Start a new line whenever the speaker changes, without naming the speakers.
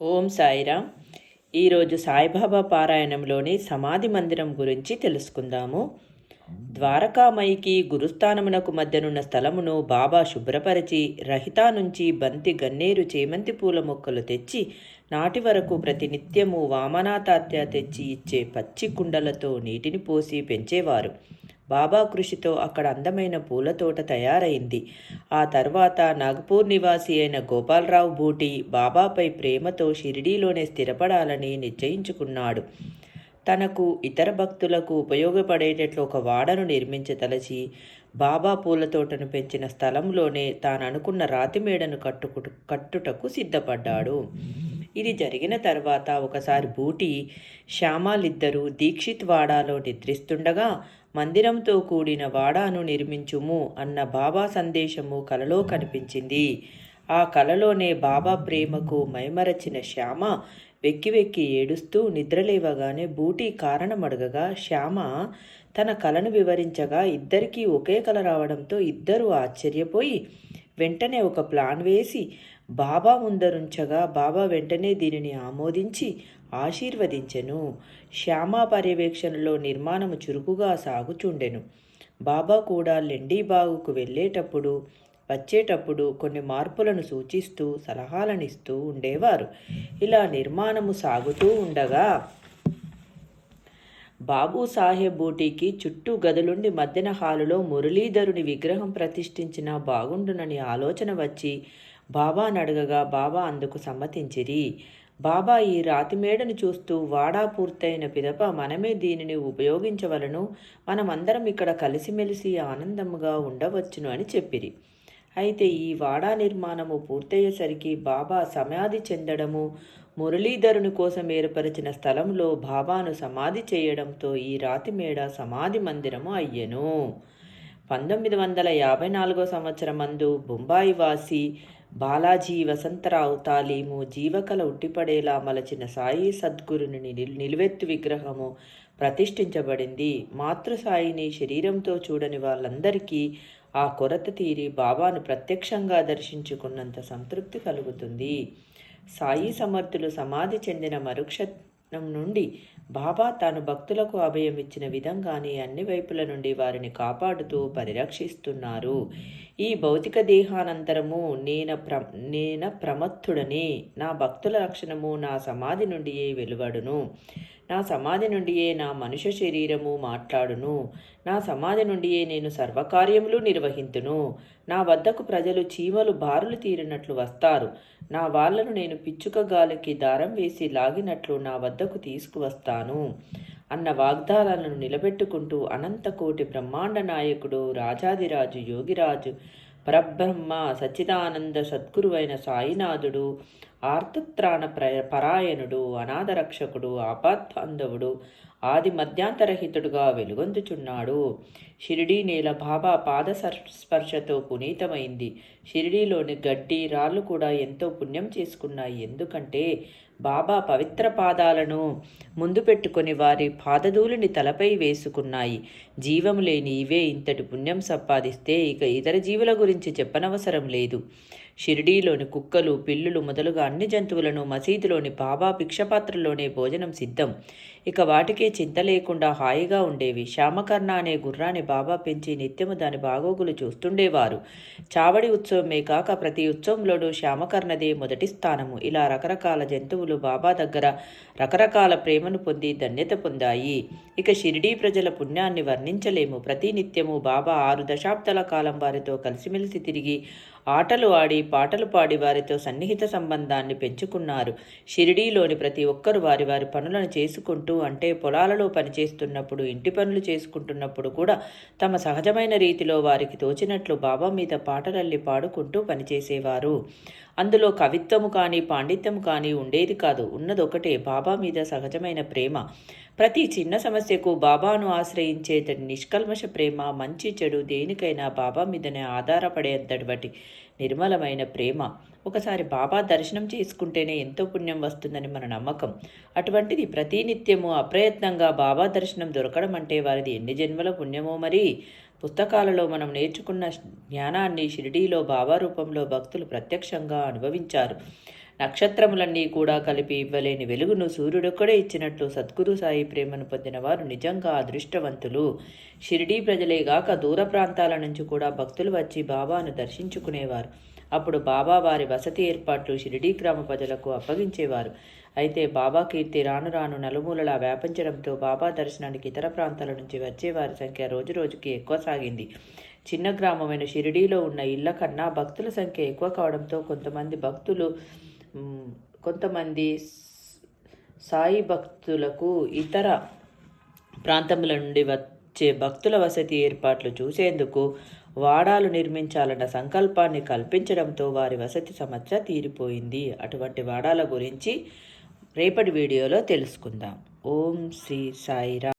ఓం సాయిరామ్. ఈరోజు సాయిబాబా పారాయణంలోని సమాధి మందిరం గురించి తెలుసుకుందాము. ద్వారకామయికి గురుస్థానమునకు మధ్యనున్న స్థలమును బాబా శుభ్రపరిచి రహితా నుంచి బంతి గన్నేరు చేమంతి పూల మొక్కలు తెచ్చి నాటి వరకు ప్రతినిత్యము వామనాతాత్య తెచ్చి ఇచ్చే పచ్చి కుండలతో నీటిని పోసి పెంచేవారు. బాబా కృషితో అక్కడ అందమైన పూల తోట తయారైంది. ఆ తర్వాత నాగపూర్ నివాసి అయిన గోపాలరావు బూటి బాబాపై ప్రేమతో షిరిడీలోనే స్థిరపడాలని నిశ్చయించుకున్నాడు. తనకు ఇతర భక్తులకు ఉపయోగపడేటట్లు ఒక వాడను నిర్మించతలచి బాబా పూల తోటను పెంచిన స్థలంలోనే తాను అనుకున్న రాతి మేడను కట్టుకు కట్టుటకు సిద్ధపడ్డాడు. ఇది జరిగిన తర్వాత ఒకసారి బూటి శ్యామాలిద్దరూ దీక్షిత్ వాడాలో నిద్రిస్తుండగా మందిరంతో కూడిన వాడాను నిర్మించుము అన్న బాబా సందేశము కలలో కనిపించింది. ఆ కలలోనే బాబా ప్రేమకు మైమరచిన శ్యామ వెక్కి వెక్కి ఏడుస్తూ నిద్రలేవగానే బూటీ కారణం అడగగా శ్యామ తన కలను వివరించగా ఇద్దరికీ ఒకే కల రావడంతో ఇద్దరూ ఆశ్చర్యపోయి వెంటనే ఒక ప్లాన్ వేసి బాబా ముందరుంచగా బాబా వెంటనే దీనిని ఆమోదించి ఆశీర్వదించెను. శ్యామ పర్యవేక్షణలో నిర్మాణము చురుకుగా సాగుచుండెను. బాబా కూడా లెండీబాగుకు వెళ్ళేటప్పుడు వచ్చేటప్పుడు కొన్ని మార్పులను సూచిస్తూ సలహాలనిస్తూ ఉండేవారు. ఇలా నిర్మాణము సాగుతూ ఉండగా బాబూ సాహెబ్ బూటీకి చుట్టూ గదులుండి మధ్యన హాలులో మురళీధరుని విగ్రహం ప్రతిష్ఠించినా బాగుండునని ఆలోచన వచ్చి బాబాను అడగగా బాబా అందుకు సమ్మతించిరి. బాబా ఈ రాతి మేడను చూస్తూ వాడా పూర్తయిన పిదప మనమే దీనిని ఉపయోగించవలను. మనమందరం ఇక్కడ కలిసిమెలిసి ఆనందముగా ఉండవచ్చును అని చెప్పిరి. అయితే ఈ వాడా నిర్మాణము పూర్తయ్యేసరికి బాబా సమాధి చెందడము మురళీధరుని కోసం ఏర్పరిచిన స్థలంలో బాబాను సమాధి చేయడంతో ఈ రాతి మేడ సమాధి మందిరము అయ్యెను. పంతొమ్మిది వందల యాభై నాలుగో సంవత్సరం మందు బొంబాయి వాసి బాలాజీ వసంతరావు తాలీము జీవకల ఉట్టిపడేలా మలచిన సాయి సద్గురుని నిల్ నిలువెత్తు విగ్రహము ప్రతిష్ఠించబడింది. మాతృసాయిని శరీరంతో చూడని వాళ్ళందరికీ ఆ కొరత తీరి బాబాను ప్రత్యక్షంగా దర్శించుకున్నంత సంతృప్తి కలుగుతుంది. సాయి సమర్థులు సమాధి చెందిన మరుక్షణం నుండి బాబా తాను భక్తులకు అభయం ఇచ్చిన విధంగానే అన్ని వైపుల నుండి వారిని కాపాడుతూ పరిరక్షిస్తున్నారు. ఈ భౌతిక దేహానంతరము నేన ప్ర నేన ప్రమత్తుడని నా భక్తుల రక్షణము నా సమాధి నుండియే వెలువడును. నా సమాధి నుండియే నా మనుష్య శరీరము మాట్లాడును. నా సమాధి నుండియే నేను సర్వకార్యములు నిర్వహింతును. నా వద్దకు ప్రజలు చీమలు బారులు తీరినట్లు వస్తారు. నా వాళ్ళను నేను పిచ్చుక గాలికి దారం వేసి లాగినట్లు నా వద్దకు తీసుకువస్తాను. అన్న వాగ్దానాలను నిలబెట్టుకుంటూ అనంతకోటి బ్రహ్మాండ నాయకుడు రాజాదిరాజు యోగిరాజు పరబ్రహ్మ సచ్చిదానంద సద్గురువైన సాయినాథుడు ఆర్తత్రాణ ప్ర పరాయణుడు అనాథరక్షకుడు ఆపాత్బాంధవుడు ఆది మధ్యాంతరహితుడుగా వెలుగొందుచున్నాడు. షిరిడీ నేల బాబా పాద స్పర్శతో పునీతమైంది. షిరిడీలోని గడ్డి రాళ్ళు కూడా ఎంతో పుణ్యం చేసుకున్నాయి. ఎందుకంటే బాబా పవిత్ర పాదాలను ముందు పెట్టుకొని వారి పాదధూళిని తలపై వేసుకున్నాయి. జీవం లేని ఇవే ఇంతటి పుణ్యం సంపాదిస్తే ఇక ఇతర జీవుల గురించి చెప్పనవసరం లేదు. షిరిడీలోని కుక్కలు పిల్లులు మొదలుగా అన్ని జంతువులను మసీదులోని బాబా భిక్షపాత్రలోనే భోజనం సిద్ధం. ఇక వాటికే చింత లేకుండా హాయిగా ఉండేవి. శ్యామకర్ణ అనే గుర్రాన్ని బాబా పెంచి నిత్యము దాని బాగోగులు చూస్తుండేవారు. చావడి ఉత్సవమే కాక ప్రతి ఉత్సవంలోనూ శ్యామకర్ణదే మొదటి స్థానము. ఇలా రకరకాల జంతువులు బాబా దగ్గర రకరకాల ప్రేమను పొంది ధన్యత పొందాయి. ఇక షిరిడీ ప్రజల పుణ్యాన్ని వర్ణించలేము. ప్రతి నిత్యము బాబా ఆరు దశాబ్దాల కాలం వారితో కలిసిమెలిసి తిరిగి ఆటలు ఆడి పాటలు పాడి వారితో సన్నిహిత సంబంధాన్ని పెంచుకున్నారు. షిరిడీలోని ప్రతి ఒక్కరు వారి వారి పనులను చేసుకుంటూ అంటే పొలాలలో పనిచేస్తున్నప్పుడు ఇంటి పనులు చేసుకుంటున్నప్పుడు కూడా తమ సహజమైన రీతిలో వారికి తోచినట్లు బాబా మీద పాటలల్లి పాడుకుంటూ పనిచేసేవారు. అందులో కవిత్వము కానీ పాండిత్యము కానీ ఉండేది కాదు. ఉన్నదొకటే. బాబా మీద సహజమైన ప్రేమ. ప్రతి చిన్న సమస్యకు బాబాను ఆశ్రయించేతటి నిష్కల్మష ప్రేమ మంచి చెడు దేనికైనా బాబా మీదనే ఆధారపడేంతటి నిర్మలమైన ప్రేమ. ఒకసారి బాబా దర్శనం చేసుకుంటేనే ఎంతో పుణ్యం వస్తుందని మన నమ్మకం. అటువంటిది ప్రతినిత్యము అప్రయత్నంగా బాబా దర్శనం దొరకడం అంటే వారిది ఎన్ని జన్మల పుణ్యమో మరి? పుస్తకాలలో మనం నేర్చుకున్న జ్ఞానాన్ని షిరిడీలో బాబా రూపంలో భక్తులు ప్రత్యక్షంగా అనుభవించారు. నక్షత్రములన్నీ కూడా కలిపి ఇవ్వలేని వెలుగును సూర్యుడొక్కడే ఇచ్చినట్లు సద్గురు సాయి ప్రేమను పొందిన వారు నిజంగా అదృష్టవంతులు. షిరిడీ ప్రజలేగాక దూర ప్రాంతాల నుంచి కూడా భక్తులు వచ్చి బాబాను దర్శించుకునేవారు. అప్పుడు బాబా వారి వసతి ఏర్పాట్లు షిరిడీ గ్రామ ప్రజలకు అప్పగించేవారు. అయితే బాబా కీర్తి రాను రాను నలుమూలలా వ్యాపించడంతో బాబా దర్శనానికి ఇతర ప్రాంతాల నుంచి వచ్చేవారి సంఖ్య రోజు రోజుకి ఎక్కువ సాగింది. చిన్న గ్రామమైన షిరిడీలో ఉన్న ఇళ్ళ కన్నా భక్తుల సంఖ్య ఎక్కువ కావడంతో కొంతమంది భక్తులు కొంతమంది సాయి భక్తులకు ఇతర ప్రాంతముల నుండి వచ్చే భక్తుల వసతి ఏర్పాట్లు చూసేందుకు వాడాలు నిర్మించాలన్న సంకల్పాన్ని కల్పించడంతో వారి వసతి సమస్య తీరిపోయింది. అటువంటి వాడాల గురించి రేపటి వీడియోలో తెలుసుకుందాం. ఓం శ్రీ సాయిరా